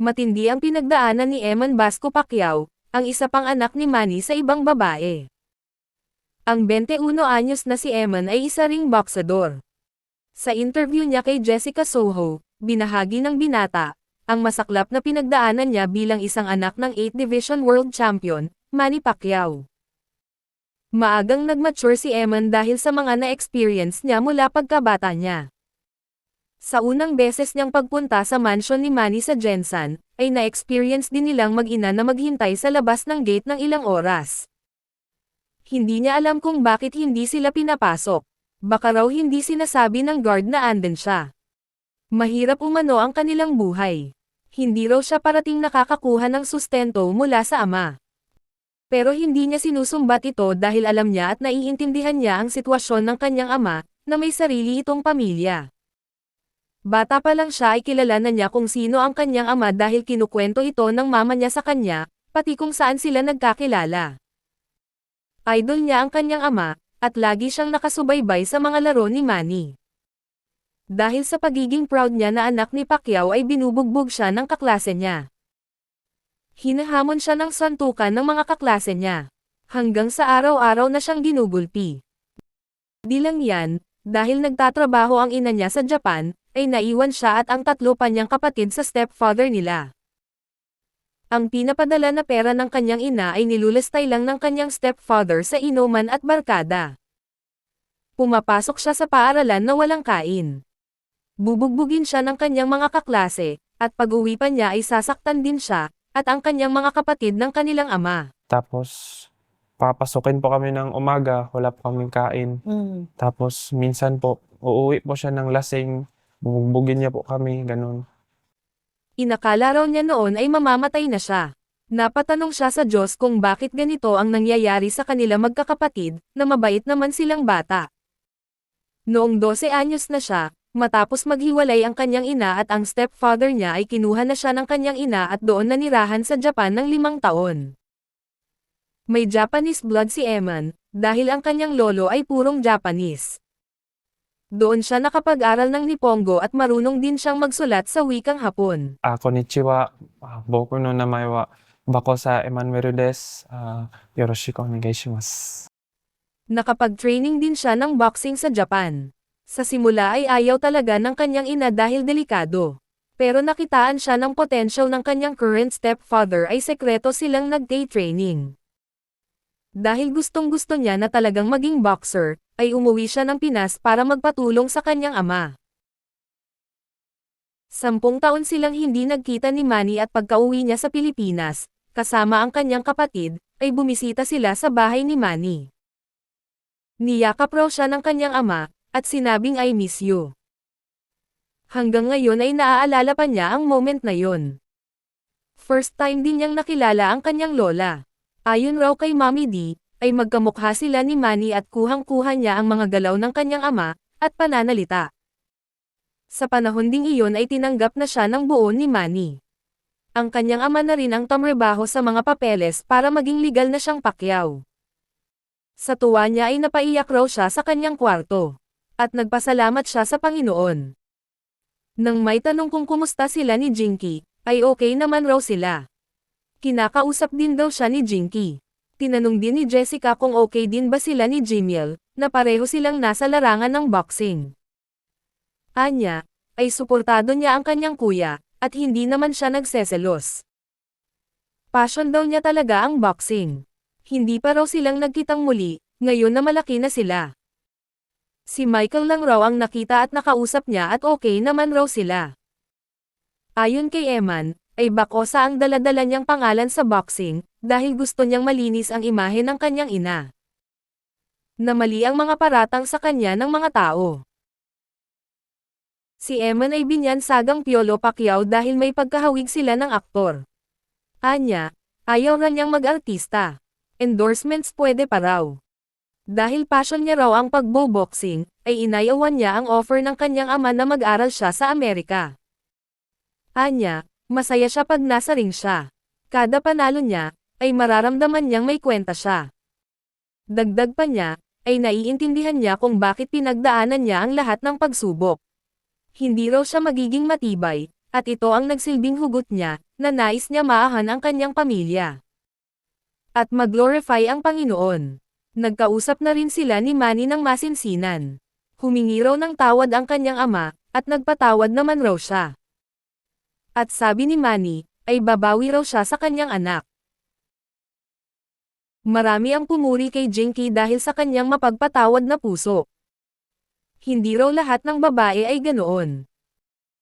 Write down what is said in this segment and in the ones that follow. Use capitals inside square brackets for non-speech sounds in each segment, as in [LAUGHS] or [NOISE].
Matindi ang pinagdaanan ni Eman Basco Pacquiao, ang isa pang anak ni Manny sa ibang babae. Ang 21 anyos na si Eman ay isa ring boksador. Sa interview niya kay Jessica Soho, binahagi ng binata, ang masaklap na pinagdaanan niya bilang isang anak ng 8 Division World Champion, Manny Pacquiao. Maagang nagmature si Eman dahil sa mga na-experience niya mula pagkabata niya. Sa unang beses niyang pagpunta sa mansion ni Manny sa Jensan, ay na-experience din nilang mag-ina na maghintay sa labas ng gate ng ilang oras. Hindi niya alam kung bakit hindi sila pinapasok. Baka raw hindi sinasabi ng guard na andin siya. Mahirap umano ang kanilang buhay. Hindi raw siya parating nakakakuha ng sustento mula sa ama. Pero hindi niya sinusumbat ito dahil alam niya at naiintindihan niya ang sitwasyon ng kanyang ama, na may sarili itong pamilya. Bata pa lang siya ay kilala na niya kung sino ang kanyang ama dahil kinukwento ito ng mama niya sa kanya, pati kung saan sila nagkakilala. Idol niya ang kanyang ama, at lagi siyang nakasubaybay sa mga laro ni Manny. Dahil sa pagiging proud niya na anak ni Pacquiao ay binubugbog siya ng kaklase niya. Hinahamon siya ng santukan ng mga kaklase niya. Hanggang sa araw-araw na siyang ginugulpi. Di lang yan, dahil nagtatrabaho ang ina niya sa Japan, ay naiwan siya at ang tatlo pa niyang kapatid sa stepfather nila. Ang pinapadala na pera ng kanyang ina ay nilulestay lang ng kanyang stepfather sa inuman at barkada. Pumapasok siya sa paaralan na walang kain. Bubugbugin siya ng kanyang mga kaklase, at pag-uwi pa niya ay sasaktan din siya, at ang kanyang mga kapatid ng kanilang ama. Tapos, papasukin po kami ng umaga, wala po kaming kain. Mm. Tapos, minsan po, uuwi po siya ng lasing, bubugbugin niya po kami, ganun. Inakala raw niya noon ay mamamatay na siya. Napatanong siya sa Diyos kung bakit ganito ang nangyayari sa kanila magkakapatid, na mabait naman silang bata. Noong 12 anyos na siya, matapos maghiwalay ang kanyang ina at ang stepfather niya ay kinuha na siya ng kanyang ina at doon nanirahan sa Japan ng limang taon. May Japanese blood si Eman, dahil ang kanyang lolo ay purong Japanese. Doon siya nakapag-aral ng Nipongo at marunong din siyang magsulat sa wikang Hapon. Ah, konnichiwa, ah, boku no namae wa bako sa Emmanuel des, ah, yoroshiku onegaishimasu. Nakapag-training din siya ng boxing sa Japan. Sa simula ay ayaw talaga ng kanyang ina dahil delikado. Pero nakitaan siya ng potential ng kanyang current stepfather ay sekreto silang nag-day training. Dahil gustong gusto niya na talagang maging boxer, ay umuwi siya ng Pinas para magpatulong sa kanyang ama. Sampung taon silang hindi nagkita ni Manny at pagkauwi niya sa Pilipinas, kasama ang kanyang kapatid, ay bumisita sila sa bahay ni Manny. Niyakap raw siya ng kanyang ama, at sinabing I miss you. Hanggang ngayon ay naaalala pa niya ang moment na yon. First time din niyang nakilala ang kanyang lola. Ayon raw kay Mommy D, ay magkamukha sila ni Manny at kuhang-kuha niya ang mga galaw ng kanyang ama, at pananalita. Sa panahon ding iyon ay tinanggap na siya ng buo ni Manny. Ang kanyang ama na rin ang tamrebaho sa mga papeles para maging legal na siyang pakyaw. Sa tuwa niya ay napaiyak raw siya sa kanyang kwarto. At nagpasalamat siya sa Panginoon. Nang may tanong kung kumusta sila ni Jinky, ay okay naman raw sila. Kinakausap din daw siya ni Jinky. Tinanong din ni Jessica kung okay din ba sila ni Jimiel, na pareho silang nasa larangan ng boxing. Anya, ay suportado niya ang kanyang kuya, at hindi naman siya nagseselos. Passion daw niya talaga ang boxing. Hindi pa raw silang nagkitang muli, ngayon na malaki na sila. Si Michael lang raw ang nakita at nakausap niya at okay naman raw sila. Ayon kay Eman, ay Bakosa ang daladala niyang pangalan sa boxing, dahil gusto niyang malinis ang imahe ng kanyang ina. Na mali ang mga paratang sa kanya ng mga tao. Si Eman ay binyansagang Piolo Pacquiao dahil may pagkahawig sila ng aktor. Anya, ayaw na niyang mag-artista. Endorsements pwede pa raw. Dahil passion niya raw ang pagbo-boxing, ay inayawan niya ang offer ng kanyang ama na mag-aral siya sa Amerika. Anya, masaya siya pag nasa ring siya. Kada panalo niya, ay mararamdaman niyang may kwenta siya. Dagdag pa niya, ay naiintindihan niya kung bakit pinagdaanan niya ang lahat ng pagsubok. Hindi raw siya magiging matibay, At ito ang nagsilbing hugot niya, na nais niya maahan ang kanyang pamilya. At mag-glorify ang Panginoon. Nagkausap na rin sila ni Manny ng masinsinan. Humingi raw ng tawad ang kanyang ama, at nagpatawad naman raw siya. At sabi ni Manny, ay babawi raw siya sa kanyang anak. Marami ang pumuri kay Jinky dahil sa kanyang mapagpatawad na puso. Hindi raw lahat ng babae ay ganoon.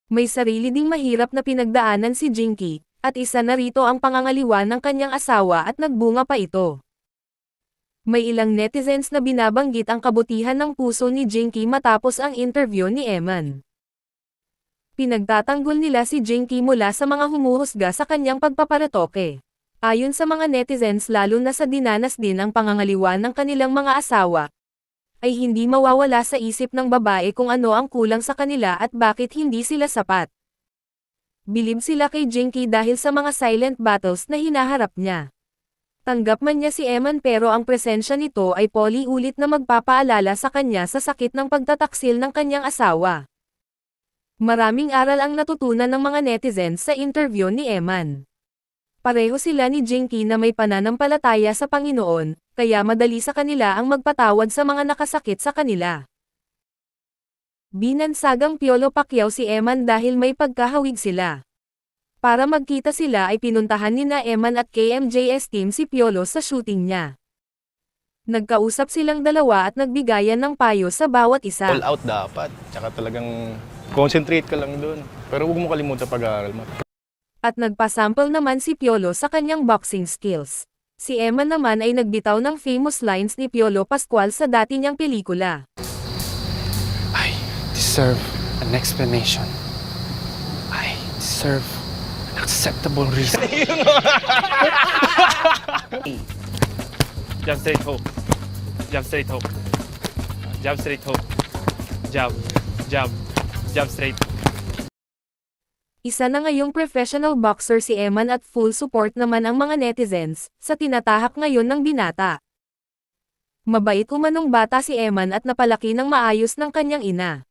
May sarili ding mahirap na pinagdaanan si Jinky, at isa na rito ang pangangaliwa ng kanyang asawa at nagbunga pa ito. May ilang netizens na binabanggit ang kabutihan ng puso ni Jinky matapos ang interview ni Eman. Pinagtatanggol nila si Jinky mula sa mga humuhusga sa kanyang pagpaparatoke. Ayon sa mga netizens lalo na sa dinanas din ang pangangaliwa ng kanilang mga asawa, ay hindi mawawala sa isip ng babae kung ano ang kulang sa kanila at bakit hindi sila sapat. Bilib sila kay Jinky dahil sa mga silent battles na hinaharap niya. Tanggap man niya si Eman pero ang presensya nito ay poli-ulit na magpapaalala sa kanya sa sakit ng pagtataksil ng kanyang asawa. Maraming aral ang natutunan ng mga netizens sa interview ni Eman. Pareho sila ni Jinky na may pananampalataya sa Panginoon, kaya madali sa kanila ang magpatawad sa mga nakasakit sa kanila. Binansagang Piolo Pacquiao si Eman dahil may pagkahawig sila. Para magkita sila ay pinuntahan ni na Eman at KMJS team si Piolo sa shooting niya. Nagkausap silang dalawa at nagbigayan ng payo sa bawat isa. All out dapat. Tsaka talagang concentrate ka lang doon. Pero huwag mo kalimutan pag-aaral mo. At nagpasample naman si Piolo sa kanyang boxing skills. Si Emma naman ay nagbitaw ng famous lines ni Piolo Pascual sa dati niyang pelikula. I deserve an explanation. I deserve an acceptable reason. [LAUGHS] Jab straight hook. Jab straight hook. Jab straight hook. Jab. Jab. Jab straight. Isa na ngayong professional boxer si Eman at full support naman ang mga netizens sa tinatahak ngayon ng binata. Mabait umanong bata si Eman at napalaki ng maayos ng kanyang ina.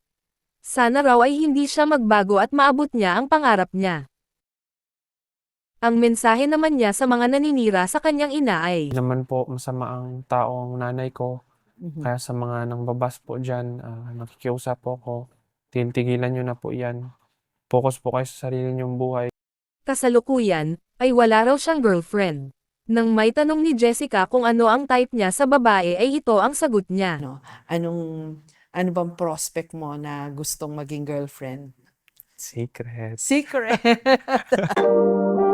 Sana raw ay hindi siya magbago at maabot niya ang pangarap niya. Ang mensahe naman niya sa mga naninira sa kanyang ina ay, naman po masama ang taong nanay ko. Kaya sa mga nang babas po dyan, ah, nakikiusap po ako. Tintigilan nyo na po yan. Focus po kayo sa sarili nyong buhay. kasalukuyan, ay wala raw siyang girlfriend. Nang may tanong ni Jessica kung ano ang type niya sa babae ay ito ang sagot niya. ano, anong, ano bang prospect mo na gustong maging girlfriend? Secret. Secret! [LAUGHS]